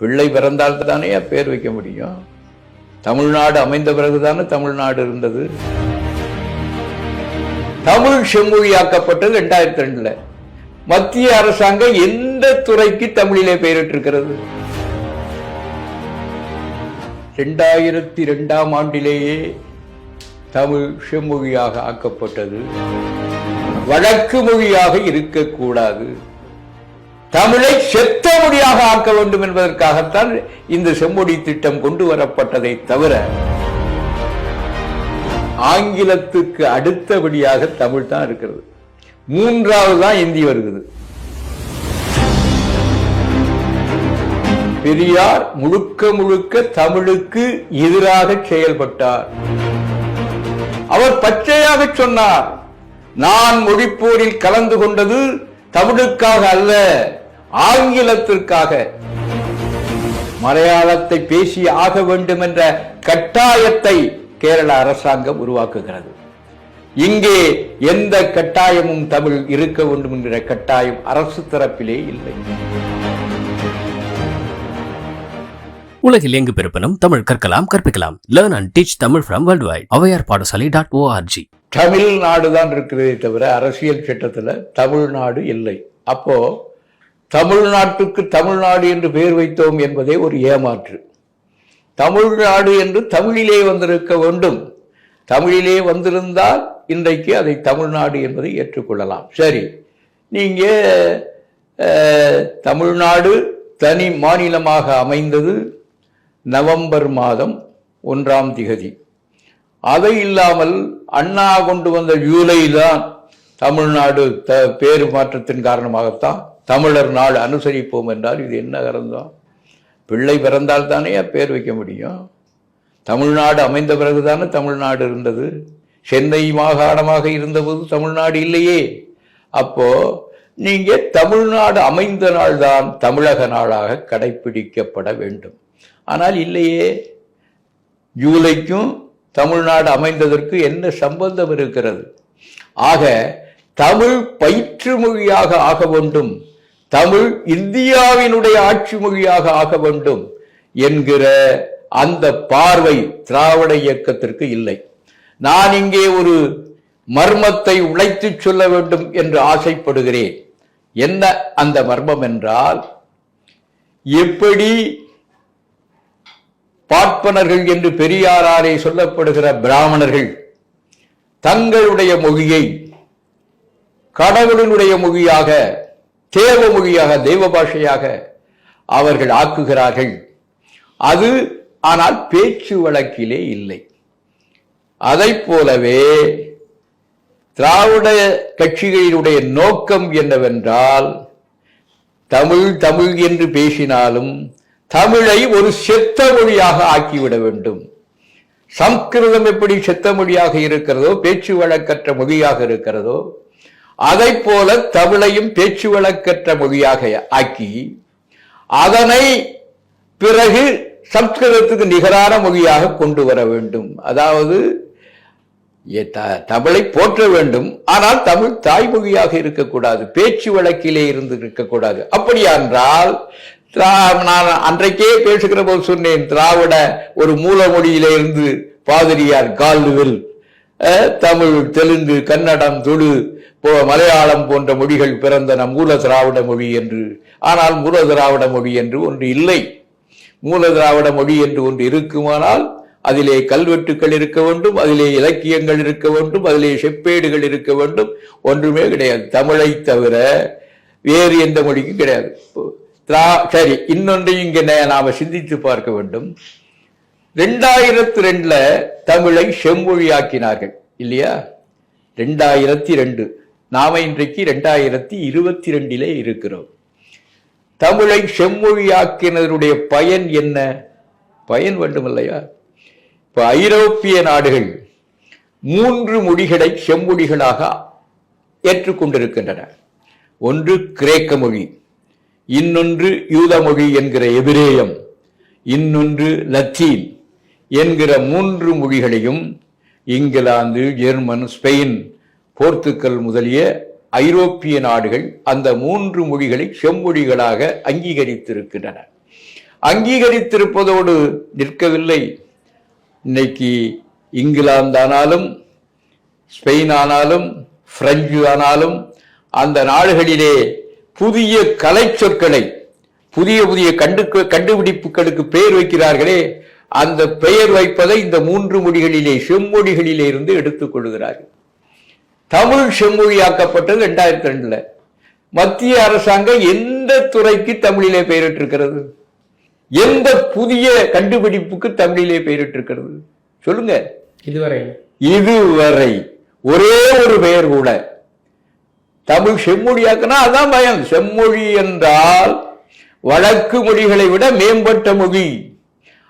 பிள்ளை பிறந்தால் தானே பேர் வைக்க முடியும். தமிழ்நாடு அமைந்த பிறகுதானே தமிழ்நாடு இருந்தது. தமிழ் செம்மொழியாக்கப்பட்டது ரெண்டாயிரத்தி ரெண்டுல. மத்திய அரசாங்கம் எந்த துறைக்கு தமிழிலே பெயரிட்டிருக்கிறது? ரெண்டாயிரத்தி ரெண்டாம் ஆண்டிலேயே தமிழ் செம்மொழியாக ஆக்கப்பட்டது. வழக்கு மொழியாக இருக்கக்கூடாது. தமிழை செத்த மொழியாக ஆக்க வேண்டும் என்பதற்காகத்தான் இந்த செம்மொழி திட்டம் கொண்டு வரப்பட்டதை தவிர ஆங்கிலத்துக்கு அடுத்தபடியாக தமிழ் தான் இருக்கிறது. மூன்றாவது தான் இந்தி வருகிறது. பெரியார் முழுக்க முழுக்க தமிழுக்கு எதிராக செயல்பட்டார். அவர் பச்சையாக சொன்னார் நான் மொழிப்போரில் கலந்து கொண்டது தமிழுக்காக அல்ல. ஆங்கிலத்திற்காக மலையாளத்தை பேசி ஆக வேண்டும் என்ற கட்டாயத்தை கேரள அரசாங்கம் உருவாக்குகிறது. இங்கே எந்த கட்டாயமும் தமிழ் இருக்க வேண்டும் என்கிற கட்டாயம் அரசு தரப்பிலே இல்லை. உலகில் எங்கு பிறப்பினும் தமிழ் கற்கலாம் கற்பிக்கலாம். Learn and teach Tamil from world wide Avvaiyar Padasalai dot O R G Tamil Nadu தான் இருக்கிறதே தவிர அரசியல் சட்டத்தில் தமிழ்நாடு இல்லை. அப்போ தமிழ்நாட்டுக்கு தமிழ்நாடு என்று பெயர் வைத்தோம் என்பதே ஒரு ஏமாற்று. தமிழ்நாடு என்று தமிழிலே வந்திருக்க வேண்டும். தமிழிலே வந்திருந்தால் இன்றைக்கு அதை தமிழ்நாடு என்பதை ஏற்றுக்கொள்ளலாம். சரி நீங்கள் தமிழ்நாடு தனி மாநிலமாக அமைந்தது நவம்பர் மாதம் ஒன்றாம் திகதி. அதை இல்லாமல் அண்ணா கொண்டு வந்த ஜூலை தான் தமிழ்நாடு த பேரு மாற்றத்தின் காரணமாகத்தான் தமிழர் நாள் அனுசரிப்போம் என்றால் இது என்ன கரந்தோம் பிள்ளை பிறந்தால் தானே பேர் வைக்க முடியும். தமிழ்நாடு அமைந்த பிறகுதானே தமிழ்நாடு இருந்தது. சென்னை மாகாணமாக இருந்தபோது தமிழ்நாடு இல்லையே. அப்போது நீங்கள் தமிழ்நாடு அமைந்த நாள்தான் தமிழக நாளாக கடைபிடிக்கப்பட வேண்டும். ஆனால் இல்லையே. ஜூலைக்கும் தமிழ்நாடு அமைந்ததற்கு என்ன சம்பந்தம் இருக்கிறது? ஆக தமிழ் பயிற்று மொழியாக ஆக வேண்டும். தமிழ் இந்தியாவினுடைய ஆட்சி மொழியாக ஆக வேண்டும் என்கிற அந்த பார்வை திராவிட இயக்கத்திற்கு இல்லை. நான் இங்கே ஒரு மர்மத்தை உழைத்துச் சொல்ல வேண்டும் என்று ஆசைப்படுகிறேன். என்ன அந்த மர்மம் என்றால் எப்படி பார்ப்பனர்கள் என்று பெரியாராலே சொல்லப்படுகிற பிராமணர்கள் தங்களுடைய மொழியை கடவுளினுடைய மொழியாக தேவ மொழியாக தெய்வ பாஷையாக அவர்கள் ஆக்குகிறார்கள். அது ஆனால் பேச்சு வழக்கிலே இல்லை. அதைப் போலவே திராவிட கட்சிகளினுடைய நோக்கம் என்னவென்றால் தமிழ் தமிழ் என்று பேசினாலும் தமிழை ஒரு செத்த மொழியாக ஆக்கிவிட வேண்டும். சம்ஸ்கிருதம் எப்படி செத்த மொழியாக இருக்கிறதோ பேச்சு வழக்கற்ற மொழியாக இருக்கிறதோ அதை போல தமிழையும் பேச்சு வழக்கற்ற மொழியாக ஆக்கி அதனை பிறகு சம்ஸ்கிருதத்துக்கு நிகரான மொழியாக கொண்டு வர வேண்டும். அதாவது தமிழை போற்ற வேண்டும். ஆனால் தமிழ் தாய்மொழியாக இருக்கக்கூடாது. பேச்சு வழக்கிலே இருந்து இருக்கக்கூடாது. அப்படியா என்றால் திரா- நான் அன்றைக்கே பேசுகிற போது சொன்னேன் திராவிட ஒரு மூல மொழியிலே இருந்து பாதிரியார் கால்வில் தமிழ் தெலுங்கு கன்னடம் துளு மலையாளம் போன்ற மொழிகள் பிறந்தன மூல திராவிட மொழி என்று. ஆனால் மூல திராவிட மொழி என்று ஒன்று இல்லை. மூல திராவிட மொழி என்று ஒன்று இருக்குமானால் அதிலே கல்வெட்டுக்கள் இருக்க வேண்டும் அதிலே இலக்கியங்கள் இருக்க வேண்டும் அதிலே செப்பேடுகள் இருக்க வேண்டும். ஒன்றுமே கிடையாது. தமிழை தவிர வேறு எந்த மொழிக்கும் கிடையாது. திரா- சரி இன்னொன்றையும் இங்கே நாம் சிந்தித்து பார்க்க வேண்டும். ரெண்டாயிரத்தி ரெண்டுல தமிழை செம்மொழியாக்கினார்கள் இல்லையா? ரெண்டாயிரத்தி ரெண்டு. நாம இன்றைக்கு ரெண்டாயிரத்தி இருபத்தி ரெண்டிலே இருக்கிறோம். தமிழை செம்மொழியாக்கினருடைய பயன் என்ன? பயன் வேண்டும் இல்லையா இப்ப ஐரோப்பிய நாடுகள் மூன்று மொழிகளை செம்மொழிகளாக ஏற்றுக்கொண்டிருக்கின்றன. ஒன்று கிரேக்க மொழி இன்னொன்று யூத மொழி என்கிற எபிரேயம் இன்னொன்று லத்தீன் என்கிற மூன்று மொழிகளையும் இங்கிலாந்து ஜெர்மன் ஸ்பெயின் போர்த்துக்கல் முதலிய ஐரோப்பிய நாடுகள் அந்த மூன்று மொழிகளை செம்மொழிகளாக அங்கீகரித்திருக்கின்றன. அங்கீகரித்திருப்பதோடு நிற்கவில்லை. இன்னைக்கு இங்கிலாந்து ஆனாலும் ஸ்பெயின் ஆனாலும் பிரெஞ்சு ஆனாலும் அந்த நாடுகளிலே புதிய கலை சொற்களை புதிய புதிய கண்டு கண்டுபிடிப்புகளுக்கு பெயர் வைக்கிறார்களே அந்த பெயர் வைப்பதை இந்த மூன்று மொழிகளிலே செம்மொழிகளிலே இருந்து எடுத்துக் கொள்கிறார்கள். தமிழ் செம்மொழியாக்கப்பட்டது ரெண்டாயிரத்தி ரெண்டுல மத்திய அரசாங்கம் எந்த துறைக்கு தமிழிலே பெயரிட்டிருக்கிறது? எந்த புதிய கண்டுபிடிப்புக்கு தமிழிலே பெயரிட்டிருக்கிறது? சொல்லுங்க. இதுவரை. இதுவரை. ஒரே ஒரு பெயர் கூட. தமிழ் செம்மொழியாக்குனா அதான் பயம். செம்மொழி என்றால் வழக்கு மொழிகளை விட மேம்பட்ட மொழி.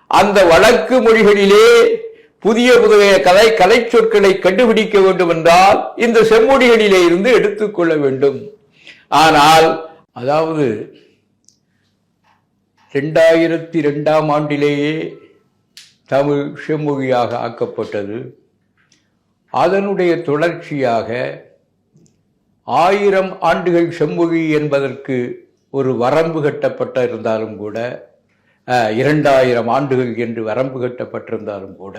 அந்த வழக்கு மொழிகளிலே புதிய புதிய கலை கலை சொற்களை கண்டுபிடிக்க வேண்டும் என்றால் இந்த செம்மொழிகளிலே இருந்து எடுத்துக்கொள்ள வேண்டும். ஆனால் அதாவது ரெண்டாயிரத்தி ரெண்டாம் ஆண்டிலேயே தமிழ் செம்மொழியாக ஆக்கப்பட்டது. அதனுடைய தொடர்ச்சியாக ஆயிரம் ஆண்டுகள் செம்மொழி என்பதற்கு ஒரு வரம்பு கட்டப்பட்ட இருந்தாலும் கூட இரண்டாயிரம் ஆண்டுகள் என்று வரம்பு கட்டப்பட்டிருந்தாலும் கூட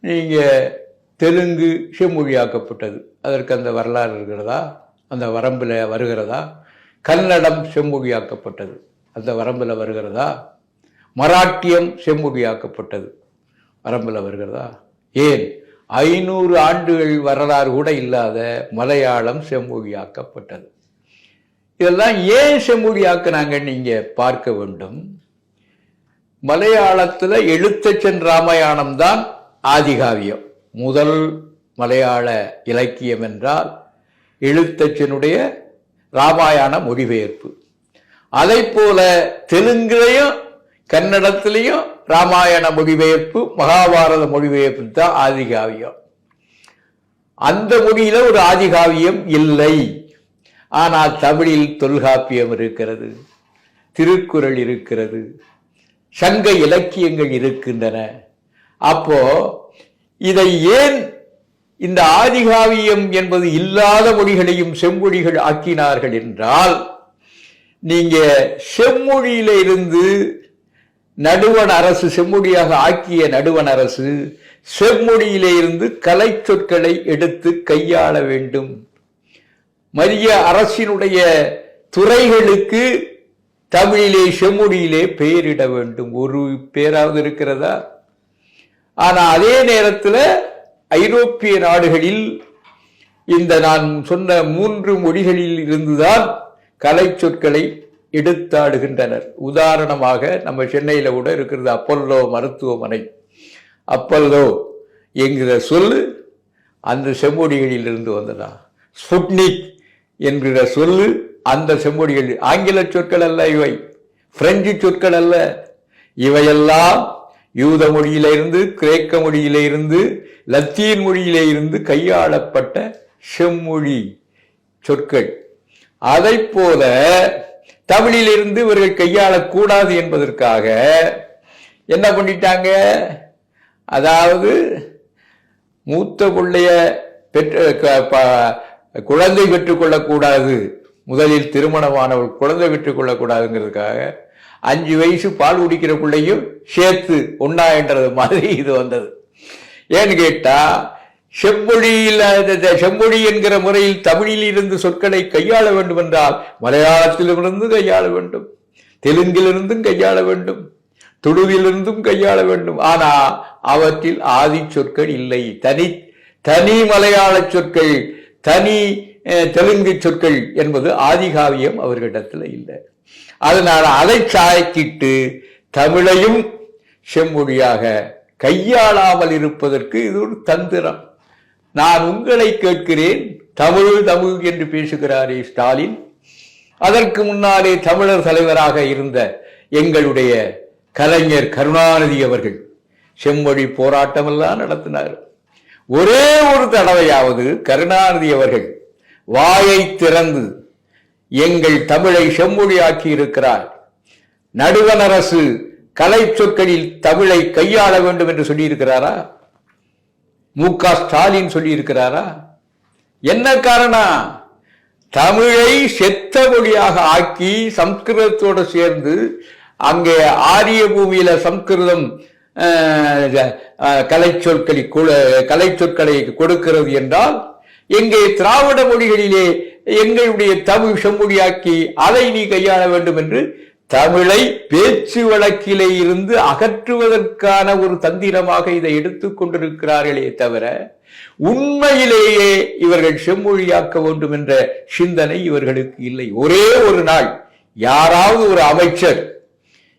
நீங்கள் தெலுங்கு செம்மொழியாக்கப்பட்டது. அதற்கு அந்த வரலாறு இருக்கிறதா? அந்த வரம்பில் வருகிறதா? கன்னடம் செம்மொழியாக்கப்பட்டது. அந்த வரம்பில் வருகிறதா? மராட்டியம் செம்மொழியாக்கப்பட்டது. வரம்பில் வருகிறதா? ஏன்? ஐநூறு ஆண்டுகள் வரலாறு கூட இல்லாத மலையாளம் செம்மொழியாக்கப்பட்டது. இதெல்லாம் ஏன் செம்மொழியாக்குனாங்கன்னு நீங்கள் பார்க்க வேண்டும். மலையாளத்தில் எழுத்தச்சன் ராமாயணம் தான் ஆதிகாவியம். முதல் மலையாள இலக்கியம் என்றால் எழுத்தச்சனுடைய ராமாயண மொழிபெயர்ப்பு. அதை போல தெலுங்குலையும் கன்னடத்திலையும் ராமாயண மொழிபெயர்ப்பு மகாபாரத மொழிபெயர்ப்பு தான் ஆதிகாவியம். அந்த மொழியில ஒரு ஆதிகாவியம் இல்லை. ஆனால் தமிழில் தொல்காப்பியம் இருக்கிறது திருக்குறள் இருக்கிறது சங்க இலக்கியங்கள் இருக்கின்றன. அப்போ இதை ஏன் இந்த ஆதிகாவியம் என்பது இல்லாத மொழிகளையும் செம்மொழிகள் ஆக்கினார்கள் என்றால் நீங்க செம்மொழியில இருந்து நடுவண் அரசு செம்மொழியாக ஆக்கிய நடுவண் அரசு செம்மொழியிலே இருந்து கலை சொற்களை எடுத்து கையாள வேண்டும். மரிய அரசினுடைய துறைகளுக்கு தமிழிலே செம்மொழியிலே பெயரிட வேண்டும். ஒரு பேராவது இருக்கிறதா? ஆனா அதே நேரத்தில் ஐரோப்பிய நாடுகளில் இந்த நான் சொன்ன மூன்று மொழிகளில் இருந்துதான் கலை சொற்களை எடுத்தாடுகின்றனர். உதாரணமாக நம்ம சென்னையில் கூட இருக்கிறது அப்பல்லோ மருத்துவமனை. அப்பல்லோ என்கிற சொல் அந்த செம்மொழிகளில் இருந்து வந்ததா? ஸ்புட்னிக் என்கிற சொல் அந்த செம்மொழிகள் ஆங்கில சொற்கள் அல்ல இவை. பிரெஞ்சு சொற்கள் அல்ல. இவையெல்லாம் யூத மொழியிலிருந்து கிரேக்க மொழியிலிருந்து லத்தீன் மொழியிலிருந்து கையாளப்பட்ட செம்மொழி சொற்கள். அதைப் போல தமிழிலிருந்து இவர்கள் கையாளக்கூடாது என்பதற்காக என்ன பண்ணிட்டாங்க? அதாவது மூத்த பிள்ளைய பெற்று ப- குழந்தை பெற்றுக்கொள்ளக்கூடாது முதலில் திருமணமானவள் குழந்தை பெற்றுக்கொள்ளக்கூடாதுங்கிறதுக்காக அஞ்சு வயசு பால் குடிக்கிற பிள்ளையும் சேர்த்து ஒன்னா மாதிரி இது வந்தது. ஏன்னு கேட்டா செம்மொழியில் செம்மொழி என்கிற முறையில் தமிழில் இருந்து சொற்களை கையாள வேண்டும் என்றால் மலையாளத்திலிருந்து கையாள வேண்டும் தெலுங்கிலிருந்தும் கையாள வேண்டும் துடுவிலிருந்தும் கையாள வேண்டும். ஆனால் அவற்றில் ஆதி சொற்கள் இல்லை. தனி தனி மலையாள சொற்கள் தனி தெலுங்கு சொற்கள் என்பது ஆதிகாவியம் அவர்களிடத்தில் இல்லை. அதனால அதை சாய்த்திட்டு தமிழையும் செம்மொழியாக கையாளாமல் இருப்பதற்கு இது ஒரு தந்திரம். நான் உங்களை கேட்கிறேன் தமிழ் தமிழ் என்று பேசுகிறாரே ஸ்டாலின். அதற்கு முன்னாலே தமிழர் தலைவராக இருந்த எங்களுடைய கலைஞர் கருணாநிதி அவர்கள் செம்மொழி போராட்டமெல்லாம் நடத்தினார். ஒரே ஒரு தடவையாவது கருணாநிதி அவர்கள் வாயை திறந்து எங்கள் தமிழை செம்மொழியாக்கி இருக்கிறார். நடுவண் அரசு கலை சொற்களில் தமிழை கையாள வேண்டும் என்று சொல்லியிருக்கிறாரா? மு க ஸ்டாலின் சொல்லியிருக்கிறாரா? என்ன காரணம்? தமிழை செத்த மொழியாக ஆக்கி சம்ஸ்கிருதத்தோடு சேர்ந்து அங்கே ஆரிய பூமியில சம்ஸ்கிருதம் கலை சொற்களை கலை சொற்களை கொடுக்கிறது என்றால் எங்கே திராவிட மொழிகளிலே எங்களுடைய தமிழ் செம்மொழியாக்கி அதை நீ கையாள வேண்டும் என்று தமிழை பேச்சு வழக்கிலே இருந்து அகற்றுவதற்கான ஒரு தந்திரமாக இதை எடுத்துக் கொண்டிருக்கிறார்களே தவிர உண்மையிலேயே இவர்கள் செம்மொழியாக்க வேண்டும் என்ற சிந்தனை இவர்களுக்கு இல்லை. ஒரே ஒரு நாள் யாராவது ஒரு அமைச்சர்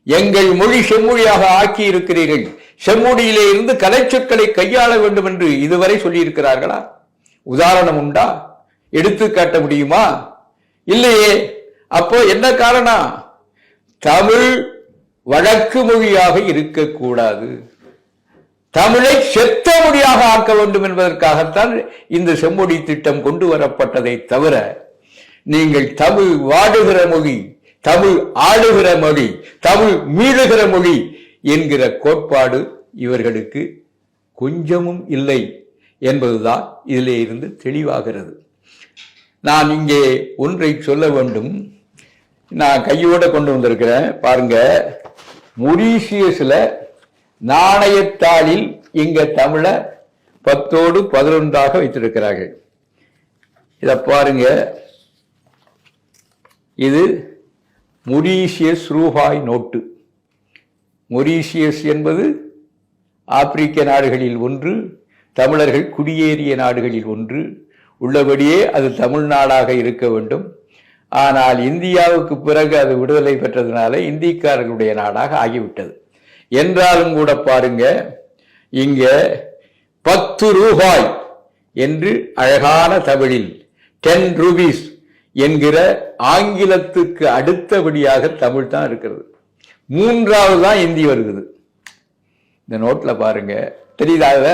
எங்கள் மொழி செம்மொழியாக ஆக்கி இருக்கிறீர்கள் செம்மொழியிலே இருந்து கலைச்சொற்களை கையாள வேண்டும் என்று இதுவரை சொல்லியிருக்கிறார்களா? உதாரணம் உண்டா? எடுத்து காட்ட முடியுமா? இல்லையே. அப்போ என்ன காரணம்? தமிழ் வழக்கு மொழியாக இருக்கக்கூடாது. தமிழை செத்த மொழியாக ஆக்க வேண்டும் என்பதற்காகத்தான் இந்த செம்மொழி திட்டம் கொண்டு வரப்பட்டதை தவிர நீங்கள் தமிழ் வாடுகிற மொழி தமிழ் ஆளுகிற மொழி தமிழ் மீளுகிற மொழி என்கிற கோட்பாடு இவர்களுக்கு கொஞ்சமும் இல்லை. என்பதுதான் இதிலே இருந்து தெளிவாகிறது. நான் இங்கே ஒன்றை சொல்ல வேண்டும். நான் கையோட கொண்டு வந்திருக்கிறேன். பாருங்க மொரீஷியஸில் நாணயத்தாளில் இங்க தமிழ பத்தோடு பதினொன்றாக வைத்திருக்கிறார்கள். இத பாருங்க. இது மொரீசியஸ் ரூபாய் நோட்டு. மொரீஷியஸ் என்பது ஆப்பிரிக்க நாடுகளில் ஒன்று தமிழர்கள் குடியேறிய நாடுகளில் ஒன்று. உள்ளபடியே அது தமிழ்நாடாக இருக்க வேண்டும். ஆனால் இந்தியாவுக்கு பிறகு அது விடுதலை பெற்றதுனால இந்திக்காரர்களுடைய நாடாக ஆகிவிட்டது. என்றாலும் கூட பாருங்க இங்க பத்து ரூபாய் என்று அழகான தமிழில் டென் ரூபீஸ் என்கிற ஆங்கிலத்துக்கு அடுத்தபடியாக தமிழ் தான் இருக்கிறது. மூன்றாவது தான் இந்தி வருகிறது இந்த நோட்டில் பாருங்க தெரியுதாக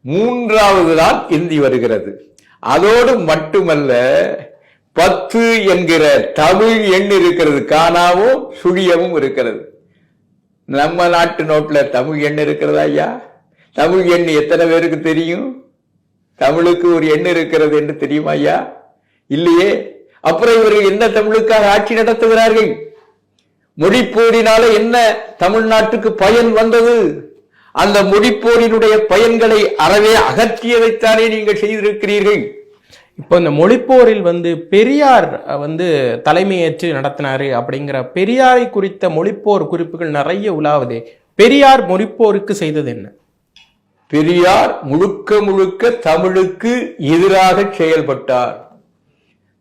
மூன்றாவது தான் இந்தி வருகிறது. அதோடு மட்டுமல்ல பத்து என்கிற தமிழ் எண் இருக்கிறது. காணாவும் சுழியவும் இருக்கிறது. நம்ம நாட்டு நோட்டில் தமிழ் எண் இருக்கிறதா ஐயா? தமிழ் எண் எத்தனை பேருக்கு தெரியும்? தமிழுக்கு ஒரு எண் இருக்கிறது என்று தெரியுமா ஐயா? இல்லையே. அப்புறம் இவர்கள் என்ன தமிழுக்காக ஆட்சி நடத்துகிறார்கள்? மொழிப்போரினால என்ன தமிழ்நாட்டுக்கு பயன் வந்தது? அந்த மொழிப்போரினுடைய பயன்களை அறவே அகற்றியதைத்தானே நீங்கள் செய்திருக்கிறீர்கள். இப்போ இந்த மொழிப்போரில் வந்து பெரியார் வந்து தலைமையேற்று நடத்தினாரு அப்படிங்கிற பெரியாரை குறித்த மொழிப்போர் குறிப்புகள் நிறைய உலாவுதே. பெரியார் மொழிப்போருக்கு செய்தது என்ன? பெரியார் முழுக்க முழுக்க தமிழுக்கு எதிராக செயல்பட்டார்.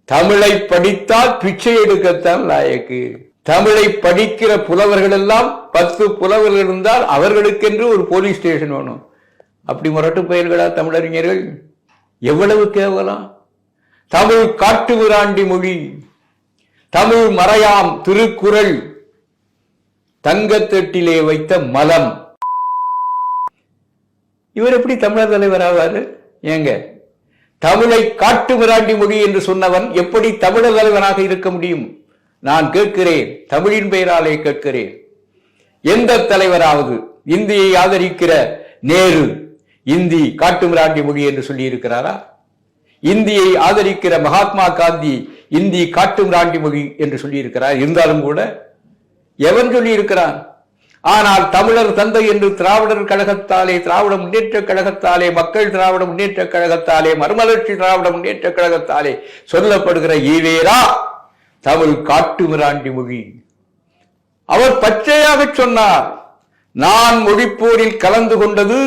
தமிழை படித்தால் பிச்சை எடுக்கத்தான் லாயக்கு. தமிழை படிக்கிற புலவர்கள் எல்லாம் பத்து புலவர்கள் இருந்தால் அவர்களுக்கென்று ஒரு போலீஸ் ஸ்டேஷன் வேணும். அப்படி முரட்டு பெயர்களா தமிழறிஞர்கள்? எவ்வளவு கேவலாம். தமிழ் காட்டு விராண்டி மொழி தமிழ் மறையாம் திருக்குறள் தங்கத்தட்டிலே வைத்த மலம். இவர் எப்படி தமிழர் தலைவர் ஆவாரு? ஏங்க தமிழை காட்டு மிராண்டி மொழி என்று சொன்னவன் எப்படி தமிழர் தலைவனாக இருக்க முடியும்? நான் கேட்கிறேன் தமிழின் பெயராலே கேட்கிறேன். எந்த தலைவராவது இந்தியை ஆதரிக்கிற நேரு இந்தி காட்டுமிராண்டி மொழி என்று சொல்லி இருக்கிறாரா இந்தியை ஆதரிக்கிற மகாத்மா காந்தி இந்தி காட்டுமிராண்டி மொழி என்று சொல்லி இருக்கிறார் இருந்தாலும் கூட எவன் சொல்லி இருக்கிறான் ஆனால் தமிழர் தந்தை என்று திராவிடர் கழகத்தாலே திராவிட முன்னேற்ற கழகத்தாலே மக்கள் திராவிட முன்னேற்ற கழகத்தாலே மறுமலர்ச்சி திராவிட முன்னேற்ற கழகத்தாலே சொல்லப்படுகிற ஈவேரா தமிழ் காட்டு மிராண்டி மொழி அவர் பச்சையாக சொன்னார் நான் மொழிப்போரில் கலந்து கொண்டது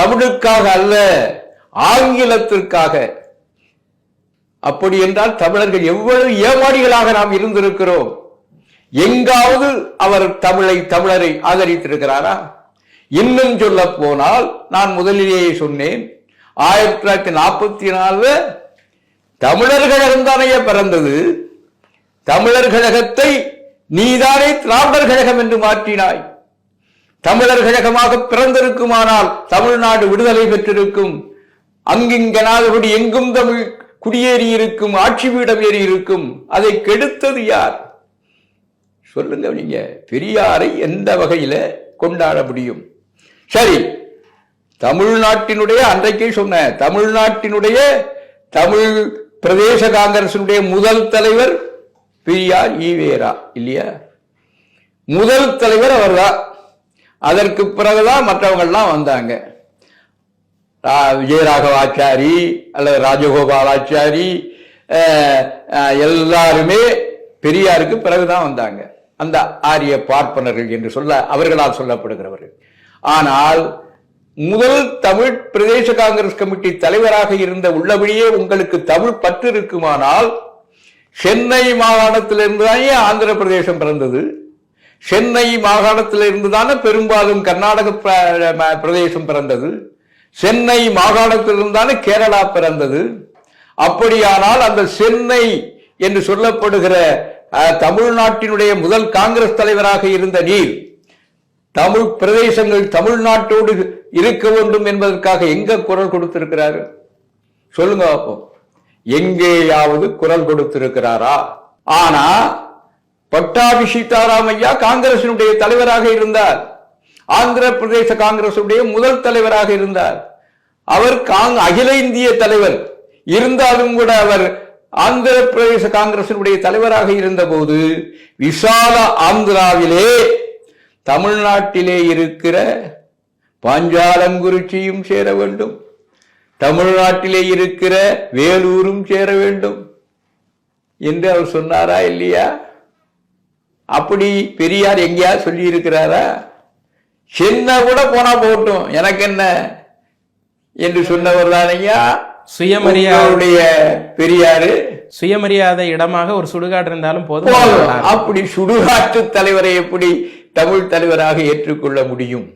தமிழுக்காக அல்ல ஆங்கிலத்திற்காக. அப்படி என்றால் தமிழர்கள் எவ்வளவு ஏமாடிகளாக நாம் இருந்திருக்கிறோம். எங்காவது அவர் தமிழை தமிழரை ஆதரித்திருக்கிறாரா? இன்னும் சொல்ல போனால் நான் முதலிலேயே சொன்னேன் ஆயிரத்தி தொள்ளாயிரத்தி நாற்பத்தி நாலுல தமிழர் தானே பிறந்தது தமிழர் கழகத்தை நீதானே திராவிடர் கழகம் என்று மாற்றினாய். தமிழர் கழகமாக பிறந்திருக்குமானால் தமிழ்நாடு விடுதலை பெற்றிருக்கும். அங்கிங்கனாதபடி எங்கும் தமிழ் குடியேறி இருக்கும் ஆட்சி பீடம் ஏறி இருக்கும். அதை கெடுத்தது யார்? சொல்லுங்க நீங்க. பெரியாரை எந்த வகையில கொண்டாட முடியும்? சரி தமிழ்நாட்டினுடைய அன்றைக்கே சொன்ன தமிழ்நாட்டினுடைய தமிழ் பிரதேச காங்கிரசினுடைய முதல் தலைவர் பிரியார் ஈவேரா இல்லையா? முதல் தலைவர் அவர்தான் அதற்கு பிறகுதான் மற்றவங்கள்லாம் வந்தாங்க. விஜயராகவாச்சாரி அல்லது ராஜகோபாலாச்சாரி எல்லாருமே பெரியாருக்கு பிறகுதான் வந்தாங்க. அந்த ஆரிய பார்ப்பனர்கள் என்று சொல்ல அவர்களால் சொல்லப்படுகிறவர்கள். ஆனால் முதல் தமிழ் பிரதேச காங்கிரஸ் கமிட்டி தலைவராக இருந்த உள்ளபடியே உங்களுக்கு தமிழ் பற்று இருக்குமானால் சென்னை மாகாணத்திலிருந்து தானே ஆந்திர பிரதேசம் பிறந்தது? சென்னை மாகாணத்திலிருந்து தானே பெரும்பாலும் கர்நாடக பிரதேசம் பிறந்தது? சென்னை மாகாணத்திலிருந்து தானே கேரளா பிறந்தது? அப்படியானால் அந்த சென்னை என்று சொல்லப்படுகிற தமிழ்நாட்டினுடைய முதல் காங்கிரஸ் தலைவராக இருந்த நீர் தமிழ் பிரதேசங்கள் தமிழ்நாட்டோடு இருக்க வேண்டும் என்பதற்காக எங்க குரல் கொடுத்திருக்கிறாரு? சொல்லுங்க பார்ப்போம் எங்கேயாவது குரல் கொடுத்திருக்கிறாரா? ஆனா பட்டாபி சீதாராமையா காங்கிரசினுடைய தலைவராக இருந்தார். ஆந்திர பிரதேச காங்கிரசுடைய முதல் தலைவராக இருந்தார். அவர் காங் அகில இந்திய தலைவர். இருந்தாலும் கூட அவர் ஆந்திர பிரதேச காங்கிரசினுடைய தலைவராக இருந்தபோது விசால ஆந்திராவிலே தமிழ்நாட்டிலே இருக்கிற பாஞ்சாலங்குறிச்சியும் சேர வேண்டும். தமிழ்நாட்டிலே இருக்கிற வேலூரும் சேர வேண்டும். என்று அவர் சொன்னாரா இல்லையா? அப்படி பெரியார் எங்கேயா சொல்லி இருக்கிறாரா சின்ன கூட போனா போகட்டும். எனக்கு என்ன? என்று சொன்னவர் தானையா சுயமரியாதை பெரியாரு. சுயமரியாதை இடமாக ஒரு சுடுகாடு இருந்தாலும் போதும். போதும். அப்படி சுடுகாட்டு தலைவரை எப்படி தமிழ் தலைவராக ஏற்றுக்கொள்ள முடியும்?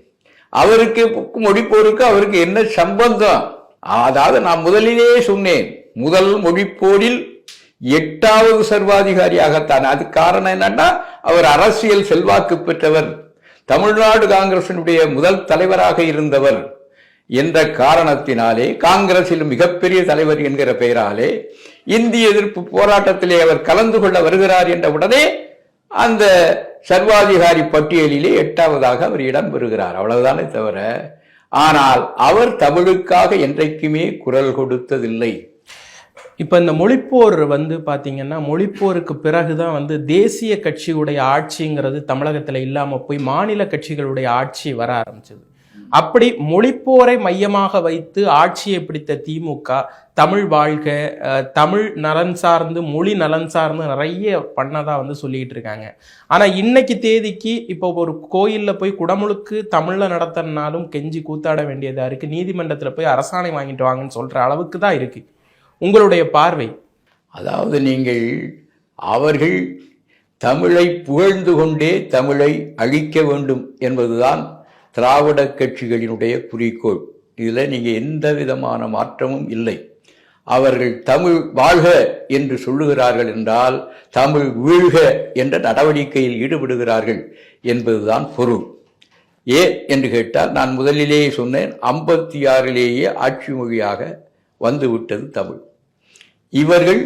அவருக்கு மொழிப்போருக்கு அவருக்கு என்ன சம்பந்தம்? அதாவது நான் முதலிலே சொன்னேன் முதல் மொழிப்போரில் எட்டாவது சர்வாதிகாரியாகத்தான். அது காரணம் என்னன்னா அவர் அரசியல் செல்வாக்கு பெற்றவர். தமிழ்நாடு காங்கிரசினுடைய முதல் தலைவராக இருந்தவர். என்ற காரணத்தினாலே காங்கிரசில் மிகப்பெரிய தலைவர் என்கிற பெயராலே இந்திய எதிர்ப்பு போராட்டத்திலே அவர் கலந்து கொள்ள வருகிறார் என்ற உடனே அந்த சர்வாதிகாரி பட்டியலிலே எட்டாவதாக அவர் இடம் பெறுகிறார். அவ்வளவுதானே தவிர ஆனால் அவர் தமிழுக்காக என்றைக்குமே குரல் கொடுத்ததில்லை. இப்ப இந்த மொழிப்போர் வந்து பார்த்தீங்கன்னா மொழிப்போருக்கு பிறகுதான் வந்து தேசிய கட்சியுடைய ஆட்சிங்கிறது தமிழகத்துல இல்லாம போய் மாநில கட்சிகளுடைய ஆட்சி வர ஆரம்பிச்சது. அப்படி மொழிப்போரை மையமாக வைத்து ஆட்சியை பிடித்த திமுக தமிழ் வாழ்க தமிழ் நலன் சார்ந்து மொழி நலன் சார்ந்து நிறைய பண்ணதாக வந்து சொல்லிக்கிட்டு இருக்காங்க. ஆனால் இன்னைக்கு தேதிக்கு இப்போ ஒரு கோயிலில் போய் குடமுழுக்கு தமிழில் நடத்தினாலும் கெஞ்சி கூத்தாட வேண்டியதாக இருக்குது நீதிமன்றத்தில் போய் அரசாணை வாங்கிட்டு வாங்கன்னு சொல்கிற அளவுக்கு தான் இருக்குது உங்களுடைய பார்வை? அதாவது நீங்கள் அவர்கள் தமிழை புகழ்ந்து கொண்டே தமிழை அழிக்க வேண்டும் என்பதுதான் திராவிட கட்சிகளினுடைய குறிக்கோள். இதில் நீங்கள் எந்த விதமான மாற்றமும் இல்லை. அவர்கள் தமிழ் வாழ்க என்று சொல்லுகிறார்கள் என்றால் தமிழ் வீழ்க என்ற நடவடிக்கையில் ஈடுபடுகிறார்கள் என்பதுதான் பொருள். ஏ என்று கேட்டால் நான் முதலிலேயே சொன்னேன் ஐம்பத்தி ஆறிலேயே ஆட்சி மொழியாக வந்துவிட்டது தமிழ். இவர்கள்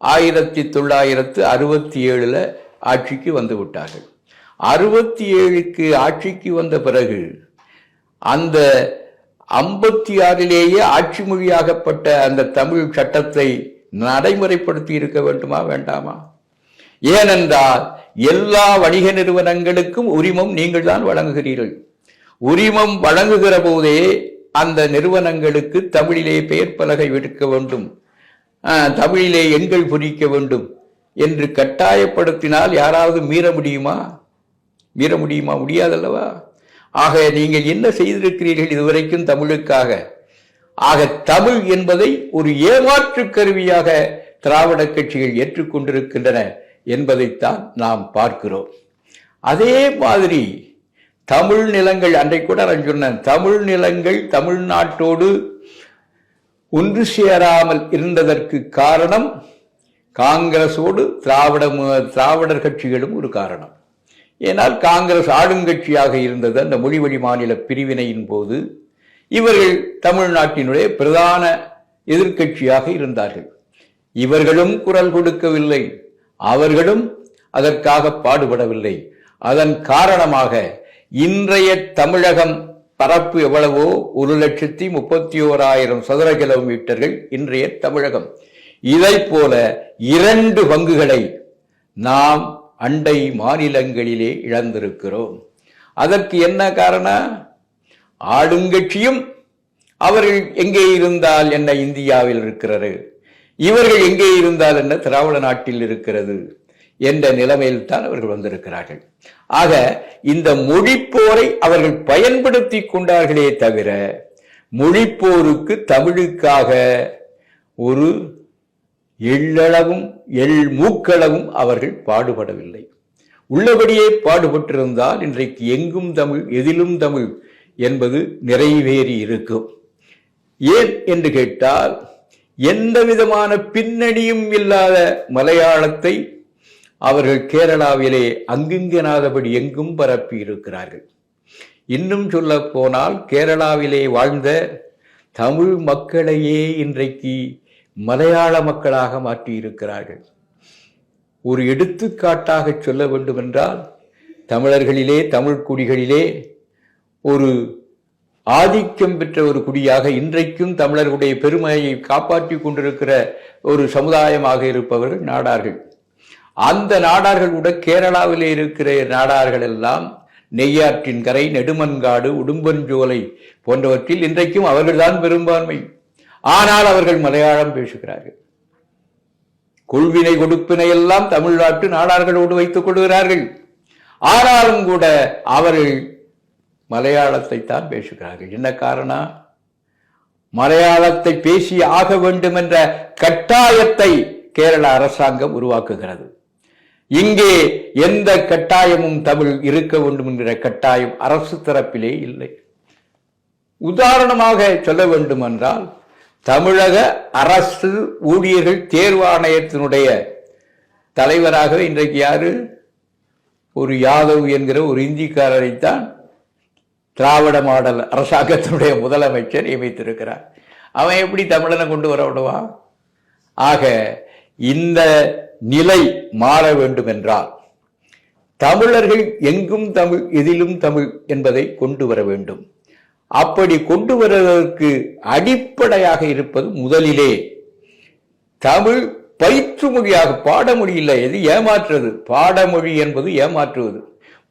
ஆயிரத்தி தொள்ளாயிரத்து அறுபத்தி ஏழில் ஆட்சிக்கு வந்துவிட்டார்கள் அறுபத்தி ஏழுக்கு ஆட்சிக்கு வந்த பிறகு அந்த ஐம்பத்தி ஆறிலேயே ஆட்சி மொழியாகப்பட்ட அந்த தமிழ் சட்டத்தை நடைமுறைப்படுத்தி இருக்க வேண்டுமா வேண்டாமா? ஏனென்றால் எல்லா வணிக நிறுவனங்களுக்கும் உரிமம் நீங்கள் தான் வழங்குகிறீர்கள். உரிமம் வழங்குகிற போதே அந்த நிறுவனங்களுக்கு தமிழிலே பெயர் பலகை விடுக்க வேண்டும். தமிழிலே எண்கள் புரிக்க வேண்டும் என்று கட்டாயப்படுத்தினால் யாராவது மீற முடியுமா? மீற முடியுமா? முடியாதல்லவா? ஆக நீங்கள் என்ன செய்திருக்கிறீர்கள் இதுவரைக்கும் தமிழுக்காக? ஆக தமிழ் என்பதை ஒரு ஏமாற்று கருவியாக திராவிட கட்சிகள் ஏற்றுக்கொண்டிருக்கின்றன என்பதைத்தான் நாம் பார்க்கிறோம். அதே மாதிரி தமிழ் நிலங்கள் அன்றைக்கு கூட நான் சொன்னேன் தமிழ் நிலங்கள் தமிழ்நாட்டோடு ஒன்று சேராமல் இருந்ததற்கு காரணம் காங்கிரஸோடு திராவிட மு- திராவிடர் கட்சிகளும் ஒரு காரணம். ஏனால் காங்கிரஸ் ஆளுங்கட்சியாக இருந்தது அந்த மொழிவழி மாநில பிரிவினையின் போது இவர்கள் தமிழ்நாட்டினுடைய பிரதான எதிர்க்கட்சியாக இருந்தார்கள். இவர்களும் குரல் கொடுக்கவில்லை. அவர்களும் அதற்காக பாடுபடவில்லை. அதன் காரணமாக இன்றைய தமிழகம் பரப்பு எவ்வளவோ ஒரு லட்சத்தி முப்பத்தி ஓராயிரம் சதுர கிலோமீட்டர்கள் இன்றைய தமிழகம். இதைப் போல இரண்டு பங்குகளை நாம் அண்டை மாநிலங்களிலே இழந்திருக்கிறோம். அதற்கு என்ன காரணம்? ஆளுங்கட்சியும் அவர்கள் எங்கே இருந்தால் என்ன இந்தியாவில் இருக்கிறது? இவர்கள் எங்கே இருந்தால் என்ன திராவிட நாட்டில் இருக்கிறது? என்ற நிலைமையில் தான் அவர்கள் வந்திருக்கிறார்கள். ஆக இந்த மொழிப்போரை அவர்கள் பயன்படுத்தி கொண்டார்களே தவிர மொழிப்போருக்கு தமிழுக்காக ஒரு எள்ளளவும் எள் மூக்களவும் அவர்கள் பாடுபடவில்லை. உள்ளபடியே பாடுபட்டிருந்தால் இன்றைக்கு எங்கும் தமிழ் எதிலும் தமிழ் என்பது நிறைவேறி இருக்கும். ஏன் என்று கேட்டால் எந்த விதமான பின்னணியும் இல்லாத மலையாளத்தை அவர்கள் கேரளாவிலே அங்கிங்கனாதபடி எங்கும் பரப்பி இருக்கிறார்கள். இன்னும் சொல்ல போனால் கேரளாவிலே வாழ்ந்த தமிழ் மக்களையே இன்றைக்கு மலையாள மக்களாக மாற்றியிருக்கிறார்கள். ஒரு எடுத்துக்காட்டாக சொல்ல வேண்டுமென்றால் தமிழர்களிலே தமிழ் குடிகளிலே ஒரு ஆதிக்கம் பெற்ற ஒரு குடியாக இன்றைக்கும் தமிழர்களுடைய பெருமையை காப்பாற்றி கொண்டிருக்கிற ஒரு சமுதாயமாக இருப்பவர்கள் நாடார்கள். அந்த நாடார்கள் கூட கேரளாவிலே இருக்கிற நாடார்கள் எல்லாம் நெய்யாற்றின் கரை நெடுமன்காடு உடும்பஞ்சோலை போன்றவற்றில் இன்றைக்கும் அவர்கள்தான் பெரும்பான்மை. ஆனால் அவர்கள் மலையாளம் பேசுகிறார்கள். கொள்வினை கொடுப்பினை எல்லாம் தமிழ்நாட்டு நாடார்களோடு வைத்துக் கொள்கிறார்கள். ஆனாலும் கூட அவர்கள் மலையாளத்தை தான் பேசுகிறார்கள். என்ன காரணம்? மலையாளத்தை பேசி ஆக வேண்டும் என்ற கட்டாயத்தை கேரள அரசாங்கம் உருவாக்குகிறது. இங்கே எந்த கட்டாயமும் தமிழ் இருக்க வேண்டும் என்கிற கட்டாயம் அரசு தரப்பிலே இல்லை. உதாரணமாக சொல்ல வேண்டுமென்றால் தமிழக அரசு ஊழியர்கள் தேர்வாணையத்தினுடைய தலைவராக இன்றைக்கு யாரு? ஒரு யாதவ் என்கிற ஒரு இந்திக்காரரைத்தான் திராவிட மாடல் அரசாங்கத்தினுடைய முதலமைச்சர் நியமித்திருக்கிறார். அவன் எப்படி தமிழனை கொண்டு வர விடுவான் ஆக இந்த நிலை மாற வேண்டும் என்றால் தமிழர்கள் எங்கும் தமிழ் எதிலும் தமிழ் என்பதை கொண்டு வர வேண்டும். அப்படி கொண்டு வருவதற்கு அடிப்படையாக இருப்பது முதலிலே. தமிழ் பயிற்று மொழியாக பாடமொழி இல்லை எது ஏமாற்றுவது? பாடமொழி என்பது ஏமாற்றுவது.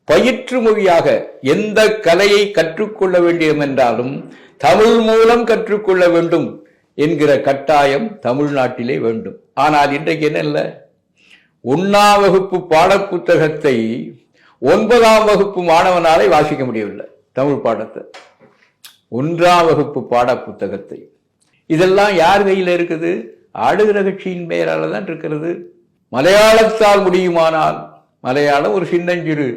பயிற்று மொழியாக எந்த கலையை கற்றுக்கொள்ள வேண்டும் என்றாலும் தமிழ் மூலம் கற்றுக்கொள்ள வேண்டும் என்கிற கட்டாயம் தமிழ்நாட்டிலே வேண்டும். ஆனால் இன்றைக்கு என்ன இல்லை? ஒன்னாம் வகுப்பு பாடப்புத்தகத்தை ஒன்பதாம் வகுப்பு மாணவனாலே வாசிக்க முடியவில்லை தமிழ் பாடத்தை. ஒன்றாம் வகுப்பு பாட புத்தகத்தை. இதெல்லாம் யார் கையில் இருக்குது? ஆளுகிற கட்சியின் பெயரால் தான் இருக்கிறது. மலையாளத்தால் முடியுமானால் மலையாளம் ஒரு சின்னஞ்சிறு.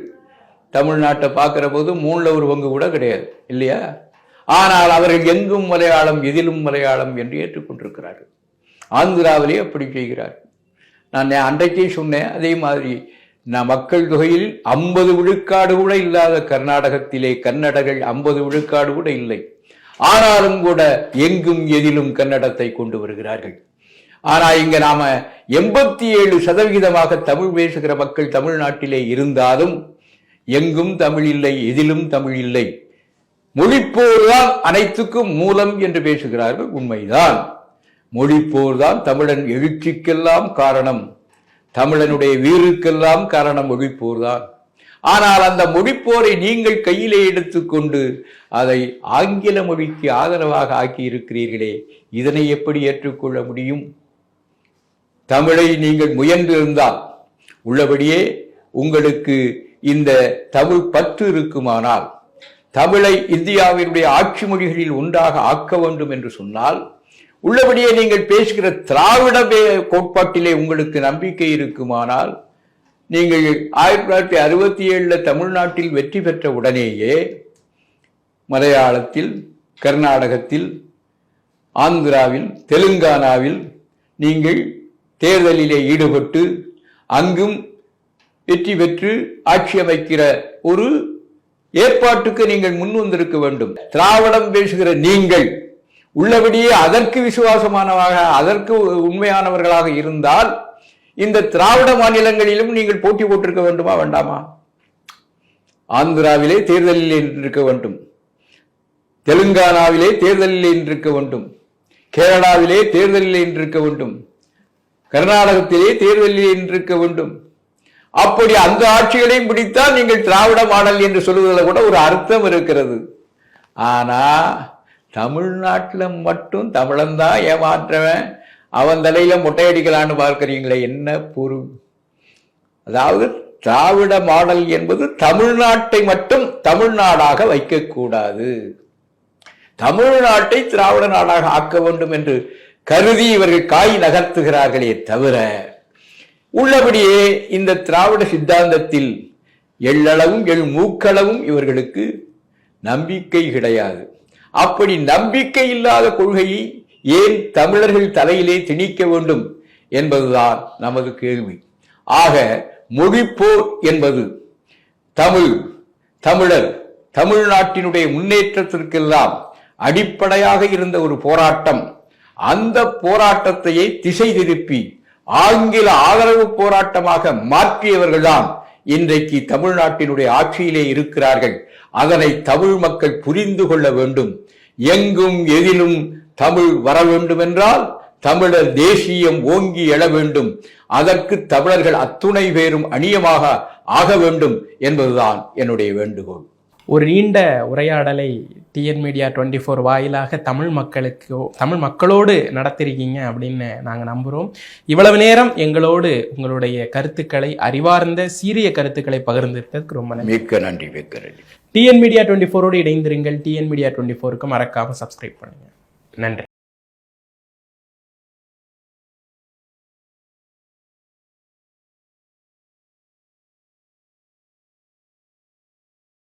தமிழ்நாட்டை பார்க்குற போது மூணில் ஒரு பங்கு கூட கிடையாது இல்லையா? ஆனால் அவர்கள் எங்கும் மலையாளம் எதிலும் மலையாளம் என்று ஏற்றுக்கொண்டிருக்கிறார்கள். ஆந்திராவிலே அப்படி செய்கிறார்கள். நான் அன்றைக்கே சொன்னேன் அதே மாதிரி நான் மக்கள் தொகையில் ஐம்பது விழுக்காடு கூட இல்லாத கர்நாடகத்திலே கன்னடர்கள் ஐம்பது விழுக்காடு கூட இல்லை. ஆனாலும் கூட எங்கும் எதிலும் கன்னடத்தை கொண்டு வருகிறார்கள். ஆனால் இங்க நாம எண்பத்தி ஏழு சதவிகிதமாக தமிழ் பேசுகிற மக்கள் தமிழ்நாட்டிலே இருந்தாலும் எங்கும் தமிழ் இல்லை எதிலும் தமிழ் இல்லை. மொழிப்போர்தான் அனைத்துக்கும் மூலம் என்று பேசுகிறார்கள். உண்மைதான். மொழிப்போர்தான் தமிழன் எழுச்சிக்கெல்லாம் காரணம். தமிழனுடைய வீருக்கெல்லாம் காரணம் மொழிப்போர்தான் ஆனால் அந்த மொழிப்போரை நீங்கள் கையிலே எடுத்துக்கொண்டு அதை ஆங்கில மொழிக்கு ஆதரவாக ஆக்கி இருக்கிறீர்களே இதனை எப்படி ஏற்றுக்கொள்ள முடியும்? தமிழை நீங்கள் முயன்றிருந்தால் உள்ளபடியே உங்களுக்கு இந்த தமிழ் பற்று இருக்குமானால் தமிழை இந்தியாவினுடைய ஆட்சி மொழிகளில் ஒன்றாக ஆக்க வேண்டும் என்று சொன்னால் உள்ளபடியே நீங்கள் பேசுகிற திராவிட கோட்பாட்டிலே உங்களுக்கு நம்பிக்கை இருக்குமானால் நீங்கள் ஆயிரத்தி தொள்ளாயிரத்தி அறுபத்தி ஏழில் தமிழ்நாட்டில் வெற்றி பெற்ற உடனேயே மலையாளத்தில் கர்நாடகத்தில் ஆந்திராவில் தெலுங்கானாவில் நீங்கள் தேர்தலிலே ஈடுபட்டு அங்கும் வெற்றி பெற்று ஆட்சி அமைக்கிற ஒரு ஏற்பாட்டுக்கு நீங்கள் முன் வந்திருக்க வேண்டும். திராவிடம் பேசுகிற நீங்கள் உள்ளபடியே அதற்கு விசுவாசமானவாக அதற்கு உண்மையானவர்களாக இருந்தால் இந்த திராவிட மாநிலங்களிலும் நீங்கள் போட்டி போட்டிருக்க வேண்டுமா வேண்டாமா? ஆந்திராவிலே தேர்தலில் இருக்க வேண்டும். தெலுங்கானாவிலே தேர்தலில் இருக்க வேண்டும். கேரளாவிலே தேர்தலில் இருக்க வேண்டும். கர்நாடகத்திலே தேர்தலில் இருக்க வேண்டும். அப்படி அந்த ஆட்சிகளையும் பிடித்தால் நீங்கள் திராவிட மாடல் என்று சொல்வதில் கூட ஒரு அர்த்தம் இருக்கிறது. ஆனால் தமிழ்நாட்டில் மட்டும் தமிழன்தான் ஏமாற்றவன். அவன் தலையில் முட்டையடிக்கலான்னு பார்க்குறீங்களே என்ன பொருள் அதாவது திராவிட மாடல் என்பது தமிழ்நாட்டை மட்டும் தமிழ்நாடாக வைக்கக்கூடாது. தமிழ்நாட்டை திராவிட நாடாக ஆக்க வேண்டும் என்று கருதி இவர்கள் காய் நகர்த்துகிறார்களே தவிர உள்ளபடியே இந்த திராவிட சித்தாந்தத்தில் எள்ளளவும் எள் மூக்களவும் இவர்களுக்கு நம்பிக்கை கிடையாது. அப்படி நம்பிக்கை இல்லாத கொள்கையை ஏன் தமிழர்கள் தலையிலே திணிக்க வேண்டும் என்பதுதான் நமது கேள்வி. ஆக மொழிப்போர் என்பது தமிழ் தமிழர் தமிழ்நாட்டினுடைய முன்னேற்றத்திற்கெல்லாம் அடிப்படையாக இருந்த ஒரு போராட்டம். அந்த போராட்டத்தையே திசை திருப்பி ஆங்கில ஆதரவு போராட்டமாக மாற்றியவர்கள்தான் இன்றைக்கு தமிழ்நாட்டினுடைய ஆட்சியிலே இருக்கிறார்கள். அதனை தமிழ் மக்கள் புரிந்து கொள்ள வேண்டும். எங்கும் எதிலும் தமிழ் வர வேண்டும் என்றால் தமிழர் தேசியம் ஓங்கி எழ வேண்டும். அதற்கு தமிழர்கள் அத்துணை பேரும் அணியமாக ஆக வேண்டும் என்பதுதான் என்னுடைய வேண்டுகோள். ஒரு நீண்ட உரையாடலை டிஎன் மீடியா டுவெண்ட்டி ஃபோர் வாயிலாக தமிழ் மக்களுக்கு தமிழ் மக்களோடு நடத்திருக்கீங்க அப்படின்னு நாங்கள் நம்புகிறோம் இவ்வளவு நேரம் எங்களோடு உங்களுடைய கருத்துக்களை அறிவார்ந்த சீரிய கருத்துக்களை பகிர்ந்திருக்கிறதுக்கு ரொம்ப நன்றி. மிக்க நன்றி மிக்க நன்றி. டிஎன் மீடியா டுவெண்ட்டி ஃபோரோடு இணைந்திருங்கள். டிஎன் மீடியா டுவெண்ட்டி ஃபோருக்கு மறக்காமல் சப்ஸ்கிரைப் பண்ணுங்கள் நன்றி.